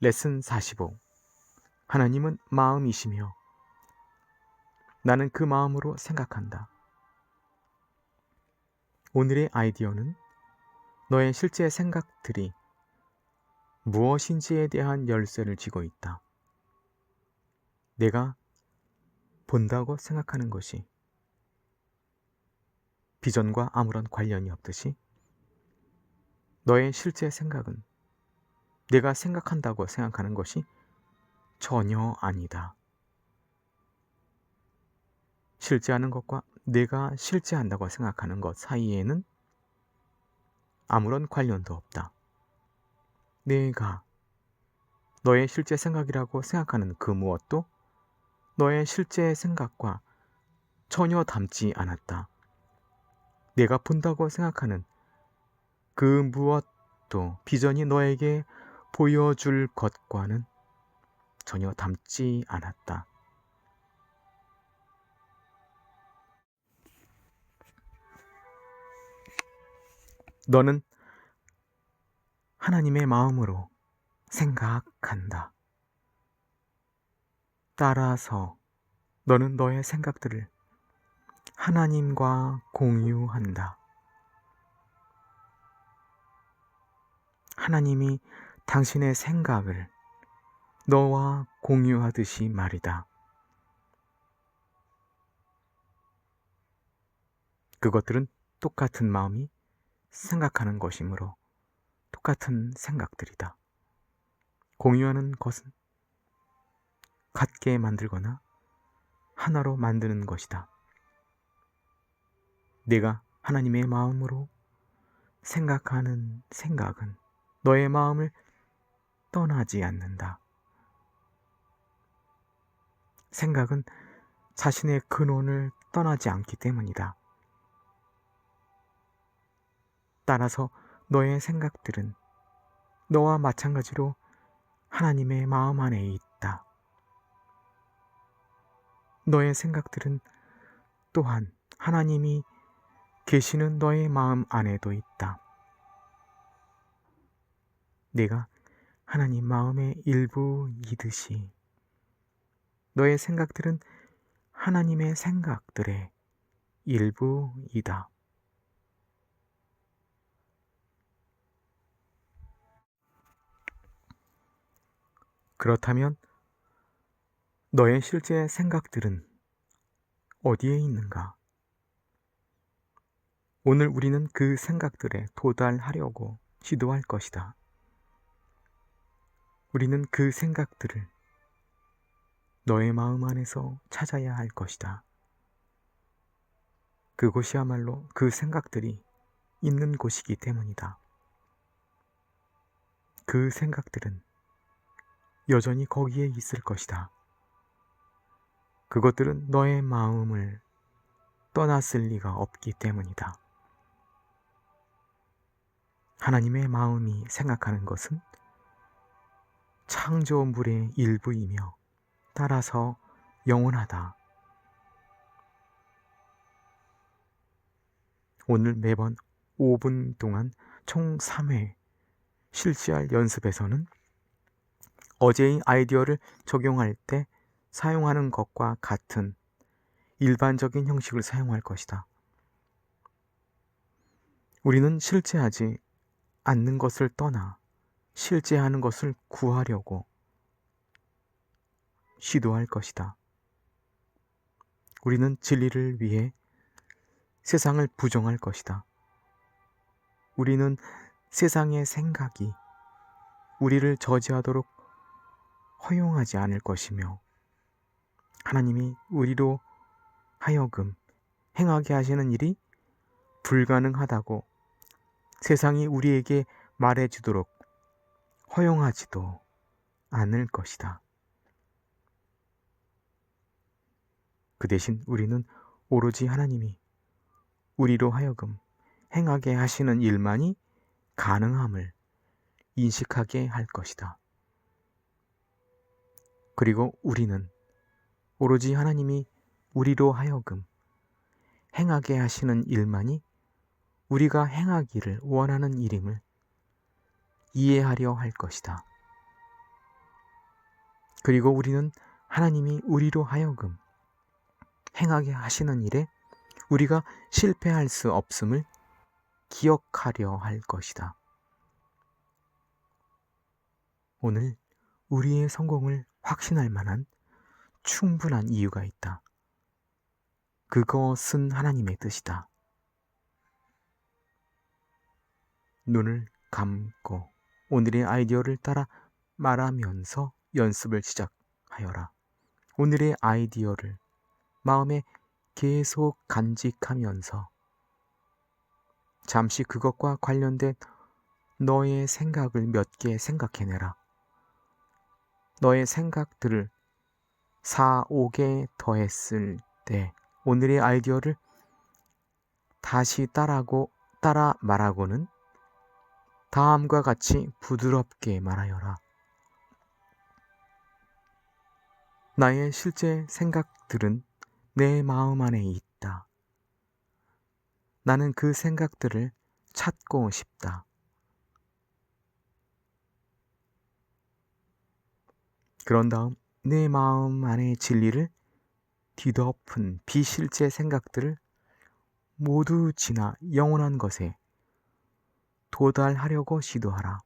레슨 45 하나님은 마음이시며 나는 그 마음으로 생각한다. 오늘의 아이디어는 너의 실제 생각들이 무엇인지에 대한 열쇠를 쥐고 있다. 내가 본다고 생각하는 것이 비전과 아무런 관련이 없듯이 너의 실제 생각은 내가 생각한다고 생각하는 것이 전혀 아니다. 실제하는 것과 내가 실제한다고 생각하는 것 사이에는 아무런 관련도 없다. 내가 너의 실제 생각이라고 생각하는 그 무엇도 너의 실제 생각과 전혀 닮지 않았다. 내가 본다고 생각하는 그 무엇도 비전이 너에게 보여줄 것과는 전혀 닮지 않았다. 너는 하나님의 마음으로 생각한다. 따라서 너는 너의 생각들을 하나님과 공유한다. 하나님이 당신의 생각을 너와 공유하듯이 말이다. 그것들은 똑같은 마음이 생각하는 것이므로 똑같은 생각들이다. 공유하는 것은 같게 만들거나 하나로 만드는 것이다. 내가 하나님의 마음으로 생각하는 생각은 너의 마음을 떠나지 않는다. 생각은 자신의 근원을 떠나지 않기 때문이다. 따라서 너의 생각들은 너와 마찬가지로 하나님의 마음 안에 있다. 너의 생각들은 또한 하나님이 계시는 너의 마음 안에도 있다. 내가 하나님 마음의 일부이듯이 너의 생각들은 하나님의 생각들의 일부이다. 그렇다면 너의 실제 생각들은 어디에 있는가? 오늘 우리는 그 생각들에 도달하려고 시도할 것이다. 우리는 그 생각들을 너의 마음 안에서 찾아야 할 것이다. 그곳이야말로 그 생각들이 있는 곳이기 때문이다. 그 생각들은 여전히 거기에 있을 것이다. 그것들은 너의 마음을 떠났을 리가 없기 때문이다. 하나님의 마음이 생각하는 것은 창조물의 일부이며 따라서 영원하다. 오늘 매번 5분 동안 총 3회 실시할 연습에서는 어제의 아이디어를 적용할 때 사용하는 것과 같은 일반적인 형식을 사용할 것이다. 우리는 실제하지 않는 것을 떠나 실제하는 것을 구하려고 시도할 것이다. 우리는 진리를 위해 세상을 부정할 것이다. 우리는 세상의 생각이 우리를 저지하도록 허용하지 않을 것이며 하나님이 우리로 하여금 행하게 하시는 일이 불가능하다고 세상이 우리에게 말해주도록 허용하지도 않을 것이다. 그 대신 우리는 오로지 하나님이 우리로 하여금 행하게 하시는 일만이 가능함을 인식하게 할 것이다. 그리고 우리는 오로지 하나님이 우리로 하여금 행하게 하시는 일만이 우리가 행하기를 원하는 일임을 이해하려 할 것이다. 그리고 우리는 하나님이 우리로 하여금 행하게 하시는 일에 우리가 실패할 수 없음을 기억하려 할 것이다. 오늘 우리의 성공을 확신할 만한 충분한 이유가 있다. 그것은 하나님의 뜻이다. 눈을 감고 오늘의 아이디어를 따라 말하면서 연습을 시작하여라. 오늘의 아이디어를 마음에 계속 간직하면서 잠시 그것과 관련된 너의 생각을 몇 개 생각해내라. 너의 생각들을 4, 5개 더했을 때 오늘의 아이디어를 다시 따라고 따라 말하고는 다음과 같이 부드럽게 말하여라. 나의 실제 생각들은 내 마음 안에 있다. 나는 그 생각들을 찾고 싶다. 그런 다음 내 마음 안의 진리를 뒤덮은 비실제 생각들을 모두 지나 영원한 것에 도달하려고 시도하라.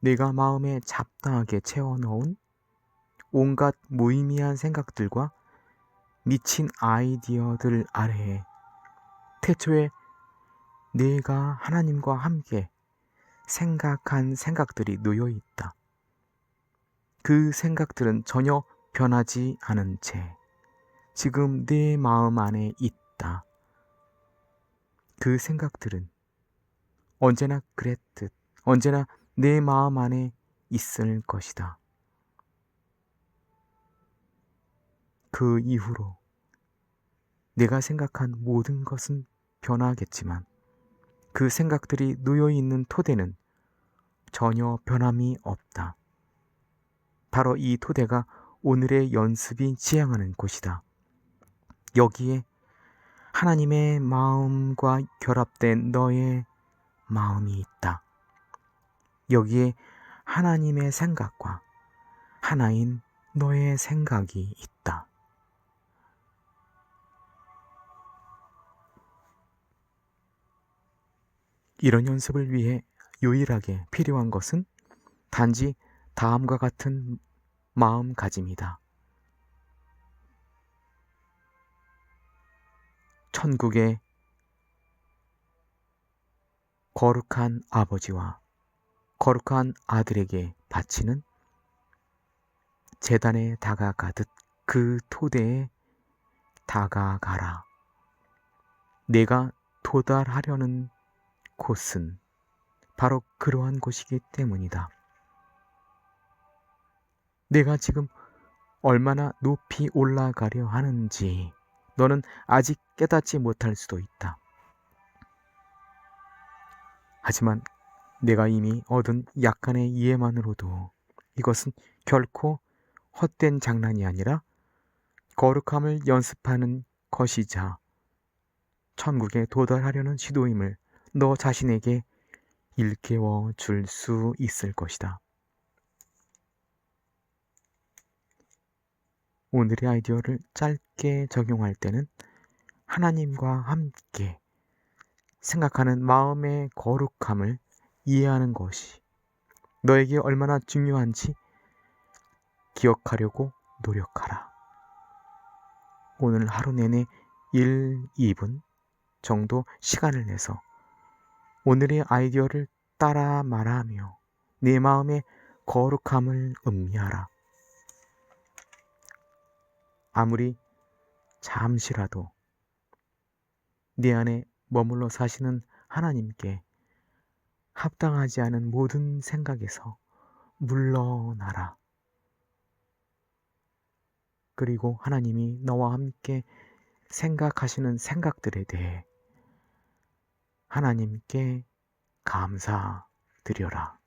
내가 마음에 잡다하게 채워넣은 온갖 무의미한 생각들과 미친 아이디어들 아래에 태초에 내가 하나님과 함께 생각한 생각들이 놓여 있다. 그 생각들은 전혀 변하지 않은 채 지금 내 마음 안에 있다. 그 생각들은 언제나 그랬듯 언제나 내 마음 안에 있을 것이다. 그 이후로 내가 생각한 모든 것은 변하겠지만 그 생각들이 놓여 있는 토대는 전혀 변함이 없다. 바로 이 토대가 오늘의 연습이 지향하는 곳이다. 여기에 하나님의 마음과 결합된 너의 마음이 있다. 여기에 하나님의 생각과 하나인 너의 생각이 있다. 이런 연습을 위해 유일하게 필요한 것은 단지 다음과 같은 마음가짐이다. 천국의 거룩한 아버지와 거룩한 아들에게 바치는 재단에 다가가듯 그 토대에 다가가라. 내가 도달하려는 곳은 바로 그러한 곳이기 때문이다. 내가 지금 얼마나 높이 올라가려 하는지 너는 아직 깨닫지 못할 수도 있다. 하지만 내가 이미 얻은 약간의 이해만으로도 이것은 결코 헛된 장난이 아니라 거룩함을 연습하는 것이자 천국에 도달하려는 시도임을 너 자신에게 일깨워 줄 수 있을 것이다. 오늘의 아이디어를 짧게 적용할 때는 하나님과 함께 생각하는 마음의 거룩함을 이해하는 것이 너에게 얼마나 중요한지 기억하려고 노력하라. 오늘 하루 내내 1, 2분 정도 시간을 내서 오늘의 아이디어를 따라 말하며 내 마음의 거룩함을 음미하라. 아무리 잠시라도 내 안에 머물러 사시는 하나님께 합당하지 않은 모든 생각에서 물러나라. 그리고 하나님이 너와 함께 생각하시는 생각들에 대해 하나님께 감사드려라.